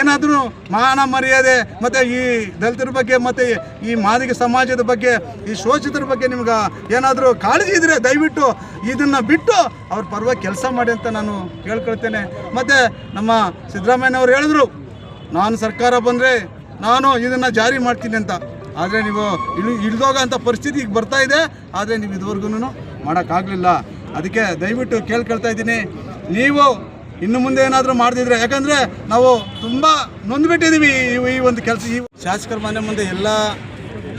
ಏನಾದರೂ ಮಾನ ಮರ್ಯಾದೆ ಮತ್ತು ಈ ದಲಿತರ ಬಗ್ಗೆ ಮತ್ತು ಈ ಮಾದಿಗ ಸಮಾಜದ ಬಗ್ಗೆ, ಈ ಶೋಷಿತರ ಬಗ್ಗೆ ನಿಮ್ಗೆ ಏನಾದರೂ ಕಾಳಜಿ ಇದ್ದರೆ ದಯವಿಟ್ಟು ಇದನ್ನು ಬಿಟ್ಟು ಅವ್ರ ಪರವಾಗಿ ಕೆಲಸ ಮಾಡಿ ಅಂತ ನಾನು ಕೇಳ್ಕೊಳ್ತೇನೆ. ಮತ್ತು ನಮ್ಮ ಸಿದ್ದರಾಮಯ್ಯನವರು ಹೇಳಿದ್ರು, ನಾನು ಸರ್ಕಾರ ಬಂದರೆ ನಾನು ಇದನ್ನು ಜಾರಿ ಮಾಡ್ತೀನಿ ಅಂತ. ಆದರೆ ನೀವು ಇಳಿ ಇಳಿದೋಗೋಂಥ ಪರಿಸ್ಥಿತಿ ಈಗ ಬರ್ತಾ ಇದೆ. ಆದರೆ ನೀವು ಇದುವರೆಗೂ ಮಾಡೋಕ್ಕಾಗಲಿಲ್ಲ. ಅದಕ್ಕೆ ದಯವಿಟ್ಟು ಕೇಳ್ಕೊಳ್ತಾ ಇದ್ದೀನಿ. ನೀವು ಇನ್ನು ಮುಂದೆ ಏನಾದರೂ ಮಾಡದಿದ್ರೆ, ಯಾಕಂದರೆ ನಾವು ತುಂಬ ನೊಂದ್ಬಿಟ್ಟಿದ್ದೀವಿ ಈ ಒಂದು ಕೆಲಸ. ಈ ಶಾಸಕರ ಮನೆ ಮುಂದೆ ಎಲ್ಲ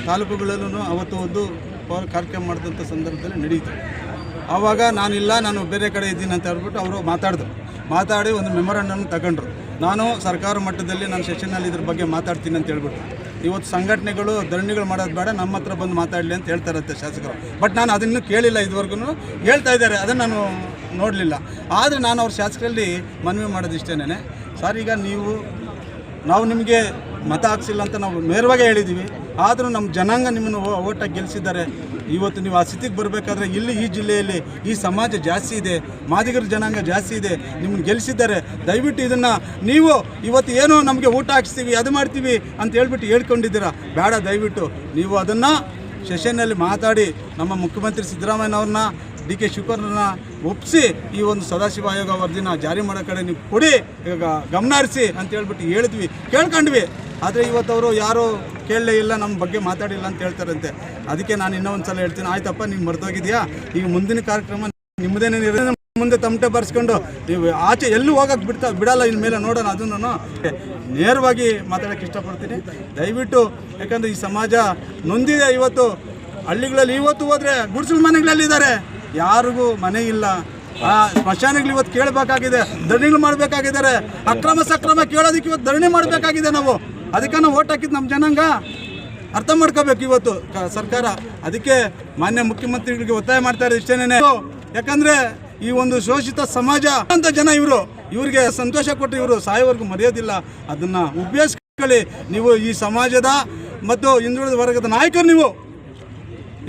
ತಾಲೂಕುಗಳಲ್ಲೂ ಅವತ್ತು ಒಂದು ಕಾರ್ಯಕ್ರಮ ಮಾಡಿದಂಥ ಸಂದರ್ಭದಲ್ಲಿ ನಡೀತು. ಆವಾಗ ನಾನಿಲ್ಲ, ನಾನು ಬೇರೆ ಕಡೆ ಇದ್ದೀನಿ ಅಂತ ಹೇಳ್ಬಿಟ್ಟು ಅವರು ಮಾತಾಡಿದ್ರು. ಮಾತಾಡಿ ಒಂದು ಮೆಮೊರಂಡಮ್ ತಗೊಂಡ್ರು. ನಾನು ಸರ್ಕಾರ ಮಟ್ಟದಲ್ಲಿ ನಾನು ಸೆಷನ್ನಲ್ಲಿ ಇದ್ರ ಬಗ್ಗೆ ಮಾತಾಡ್ತೀನಿ ಅಂತ ಹೇಳ್ಬಿಟ್ಟು ಇವತ್ತು ಸಂಘಟನೆಗಳು, ಧರಣಿಗಳು ಮಾಡೋದು ಬೇಡ, ನಮ್ಮ ಹತ್ರ ಬಂದು ಮಾತಾಡಲಿ ಅಂತ ಹೇಳ್ತಾರಂತೆ ಶಾಸಕರು. ಬಟ್ ನಾನು ಅದನ್ನು ಕೇಳಿಲ್ಲ ಇದುವರೆಗೂ. ಹೇಳ್ತಾ ಇದ್ದಾರೆ. ಅದನ್ನು ನಾನು ನೋಡಲಿಲ್ಲ. ಆದರೆ ನಾನು ಅವ್ರ ಶಾಸಕರಲ್ಲಿ ಮನವಿ ಮಾಡೋದು ಇಷ್ಟೇನೆ ಸರ್, ಈಗ ನೀವು, ನಾವು ನಿಮಗೆ ಮತ ಹಾಕ್ಸಿಲ್ಲ ಅಂತ ನಾವು ನೇರವಾಗಿ ಹೇಳಿದ್ದೀವಿ ಆದರೂ ನಮ್ಮ ಜನಾಂಗ ನಿಮ್ಮನ್ನು ಓಟಾಗಿ ಗೆಲ್ಲಿಸಿದ್ದಾರೆ ಇವತ್ತು ನೀವು ಆ ಸ್ಥಿತಿಗೆ ಬರಬೇಕಾದ್ರೆ ಇಲ್ಲಿ ಈ ಜಿಲ್ಲೆಯಲ್ಲಿ ಈ ಸಮಾಜ ಜಾಸ್ತಿ ಇದೆ, ಮಾದಿಗರ ಜನಾಂಗ ಜಾಸ್ತಿ ಇದೆ, ನಿಮ್ಮನ್ನು ಗೆಲ್ಲಿಸಿದ್ದಾರೆ ದಯವಿಟ್ಟು ಇದನ್ನು ನೀವು ಇವತ್ತು ಏನೋ ನಮಗೆ ಊಟ ಹಾಕ್ಸ್ತೀವಿ, ಅದು ಮಾಡ್ತೀವಿ ಅಂತ ಹೇಳ್ಬಿಟ್ಟು ಹೇಳ್ಕೊಂಡಿದ್ದೀರಾ. ಬೇಡ, ದಯವಿಟ್ಟು. ನೀವು ಅದನ್ನು ಸೆಷನ್ನಲ್ಲಿ ಮಾತಾಡಿ ನಮ್ಮ ಮುಖ್ಯಮಂತ್ರಿ ಸಿದ್ದರಾಮಯ್ಯನವ್ರನ್ನ, ಡಿ ಕೆ ಶಿವಕುಮಾರ್ನ ಒಪ್ಪಿಸಿ ಈ ಒಂದು ಸದಾಶಿವ ಆಯೋಗ ವರದಿನ ಜಾರಿ ಮಾಡೋ ಕಡೆ ನೀವು ಕೊಡಿ, ಈಗ ಗಮನ ಹರಿಸಿ ಅಂತ ಹೇಳ್ಬಿಟ್ಟು ಹೇಳಿದ್ವಿ. ಕೇಳ್ಕೊಂಡ್ವಿ. ಆದರೆ ಇವತ್ತು ಅವರು ಯಾರೂ ಕೇಳಲೇ ಇಲ್ಲ, ನಮ್ಮ ಬಗ್ಗೆ ಮಾತಾಡಿಲ್ಲ ಅಂತ ಹೇಳ್ತಾರಂತೆ. ಅದಕ್ಕೆ ನಾನು ಇನ್ನೊಂದು ಸಲ ಹೇಳ್ತೀನಿ. ಆಯ್ತಪ್ಪ, ನೀನು ಮರ್ತೋಗಿದ್ಯಾ? ಈಗ ಮುಂದಿನ ಕಾರ್ಯಕ್ರಮ ನಿಮ್ಮದೇನೇ ಮುಂದೆ ತಮಟೆ ಬರ್ಸ್ಕೊಂಡು ನೀವು ಆಚೆ ಎಲ್ಲೂ ಹೋಗಕ್ಕೆ ಬಿಡ್ತಾ ಬಿಡಲ್ಲ ಇನ್ನು ಮೇಲೆ ನೋಡೋಣ ಅದನ್ನು. ನೇರವಾಗಿ ಮಾತಾಡೋಕ್ಕೆ ಇಷ್ಟಪಡ್ತೀನಿ. ದಯವಿಟ್ಟು ಯಾಕಂದರೆ ಈ ಸಮಾಜ ನೊಂದಿದೆ ಇವತ್ತು. ಹಳ್ಳಿಗಳಲ್ಲಿ ಇವತ್ತು ಹೋದ್ರೆ ಗುಡಿಸಲು ಮನೆಗಳಲ್ಲಿದ್ದಾರೆ ಯಾರಿಗೂ ಮನೆ ಇಲ್ಲ. ಆ ಸ್ಮಶಾನಗಳು ಇವತ್ತು ಕೇಳಬೇಕಾಗಿದೆ. ಧರಣಿಗಳು ಮಾಡಬೇಕಾಗಿದ್ದಾರೆ. ಅಕ್ರಮ ಸಕ್ರಮ ಕೇಳೋದಕ್ಕೆ ಇವತ್ತು ಧರಣಿ ಮಾಡಬೇಕಾಗಿದೆ ನಾವು. ಅದಕ್ಕೆ ನಾವು ಓಟ್ ಹಾಕಿದ್ದು ನಮ್ಮ ಜನಾಂಗ. ಅರ್ಥ ಮಾಡ್ಕೋಬೇಕು ಇವತ್ತು ಸರ್ಕಾರ. ಅದಕ್ಕೆ ಮಾನ್ಯ ಮುಖ್ಯಮಂತ್ರಿಗಳಿಗೆ ಒತ್ತಾಯ ಮಾಡ್ತಾ ಇರೋದು ಇಷ್ಟೇನೆ ಯಾಕಂದ್ರೆ ಈ ಒಂದು ಶೋಷಿತ ಸಮಾಜ ಅಂತ ಜನ ಇವರು, ಇವರಿಗೆ ಸಂತೋಷ ಕೊಟ್ಟು ಇವರು ಸಾಯೋವರೆಗೂ ಮರೆಯೋದಿಲ್ಲ. ಅದನ್ನ ಉಪಯೋಗಿಸ್ಕೊಳ್ಳಿ ನೀವು ಈ ಸಮಾಜದ ಮತ್ತು ಹಿಂದುಳಿದ ವರ್ಗದ ನಾಯಕರು ನೀವು.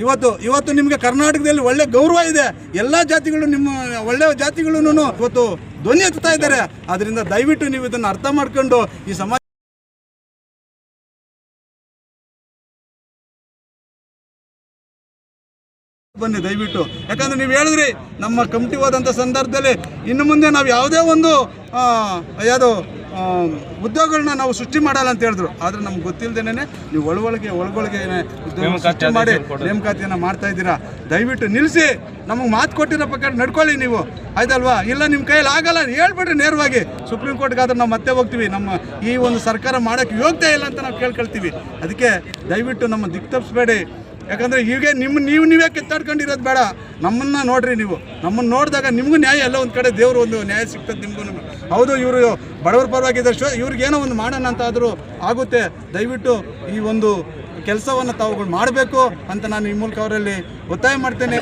ಇವತ್ತು ಇವತ್ತು ನಿಮಗೆ ಕರ್ನಾಟಕದಲ್ಲಿ ಒಳ್ಳೆ ಗೌರವ ಇದೆ. ಎಲ್ಲ ಜಾತಿಗಳು ನಿಮ್ಮ, ಒಳ್ಳೆ ಜಾತಿಗಳು ಇವತ್ತು ಧ್ವನಿ ಎತ್ತುತ್ತಾ ಇದ್ದಾರೆ. ಅದರಿಂದ ದಯವಿಟ್ಟು ನೀವು ಇದನ್ನು ಅರ್ಥ ಮಾಡ್ಕೊಂಡು ಈ ಸಮಾಜ ಬನ್ನಿ ದಯವಿಟ್ಟು. ಯಾಕಂದ್ರೆ ನೀವು ಹೇಳಿದ್ರಿ ನಮ್ಮ ಕಮಿಟಿ ಹೋದಂಥ ಸಂದರ್ಭದಲ್ಲಿ ಇನ್ನು ಮುಂದೆ ನಾವು ಯಾವುದೇ ಒಂದು ಯಾವುದು ಉದ್ಯೋಗಗಳನ್ನ ನಾವು ಸೃಷ್ಟಿ ಮಾಡಲ್ಲ ಅಂತ ಹೇಳಿದ್ರು. ಆದರೆ ನಮ್ಗೆ ಗೊತ್ತಿಲ್ಲದೇನೆ ನೀವು ಒಳಗೊಳಗೆ ಒಳಗೊಳಗೆ ಉದ್ಯೋಗ ಸೃಷ್ಟಿ ಮಾಡಿ ನೇಮಕಾತಿಯನ್ನು ಮಾಡ್ತಾ ಇದ್ದೀರಾ ದಯವಿಟ್ಟು ನಿಲ್ಲಿಸಿ ನಮಗೆ ಮಾತು ಕೊಟ್ಟಿರೋ ಪ್ರಕಾರ ನಡ್ಕೊಳ್ಳಿ ನೀವು. ಆಯ್ತಲ್ವಾ? ಇಲ್ಲ ನಿಮ್ಮ ಕೈಯಲ್ಲಿ ಆಗಲ್ಲ ಹೇಳ್ಬಿಡ್ರಿ ನೇರವಾಗಿ. ಸುಪ್ರೀಂ ಕೋರ್ಟ್ಗಾದ್ರೆ ನಾವು ಮತ್ತೆ ಹೋಗ್ತೀವಿ. ನಮ್ಮ ಈ ಒಂದು ಸರ್ಕಾರ ಮಾಡೋಕ್ಕೆ ಯೋಗ್ಯ ಇಲ್ಲ ಅಂತ ನಾವು ಕೇಳ್ಕೊಳ್ತೀವಿ. ಅದಕ್ಕೆ ದಯವಿಟ್ಟು ನಮ್ಮ ದಿಕ್ ತಪ್ಪಿಸ್ಬೇಡಿ ಯಾಕಂದ್ರೆ ಹೀಗೆ ನಿಮ್ಮ ನೀವು ನೀವೇ ಕಿತ್ತಾಡ್ಕೊಂಡಿರೋದು ಬೇಡ. ನಮ್ಮನ್ನ ನೋಡ್ರಿ ನೀವು. ನಮ್ಮನ್ನ ನೋಡಿದಾಗ ನಿಮಗೂ ನ್ಯಾಯ ಎಲ್ಲ ಒಂದು ಕಡೆ ದೇವರು ಒಂದು ನ್ಯಾಯ ಸಿಗ್ತದೆ ನಿಮಗೂ. ಹೌದು, ಇವರು ಬಡವರ ಪರವಾಗಿದ್ದಷ್ಟು ಇವ್ರಿಗೇನೋ ಒಂದು ಮಾಡೋಣ ಅಂತ ಆದರೂ ಆಗುತ್ತೆ. ದಯವಿಟ್ಟು ಈ ಒಂದು ಕೆಲಸವನ್ನು ತಾವುಗಳು ಮಾಡಬೇಕು ಅಂತ ನಾನು ಈ ಮೂಲಕ ಅವರಲ್ಲಿ ಒತ್ತಾಯ ಮಾಡ್ತೇನೆ.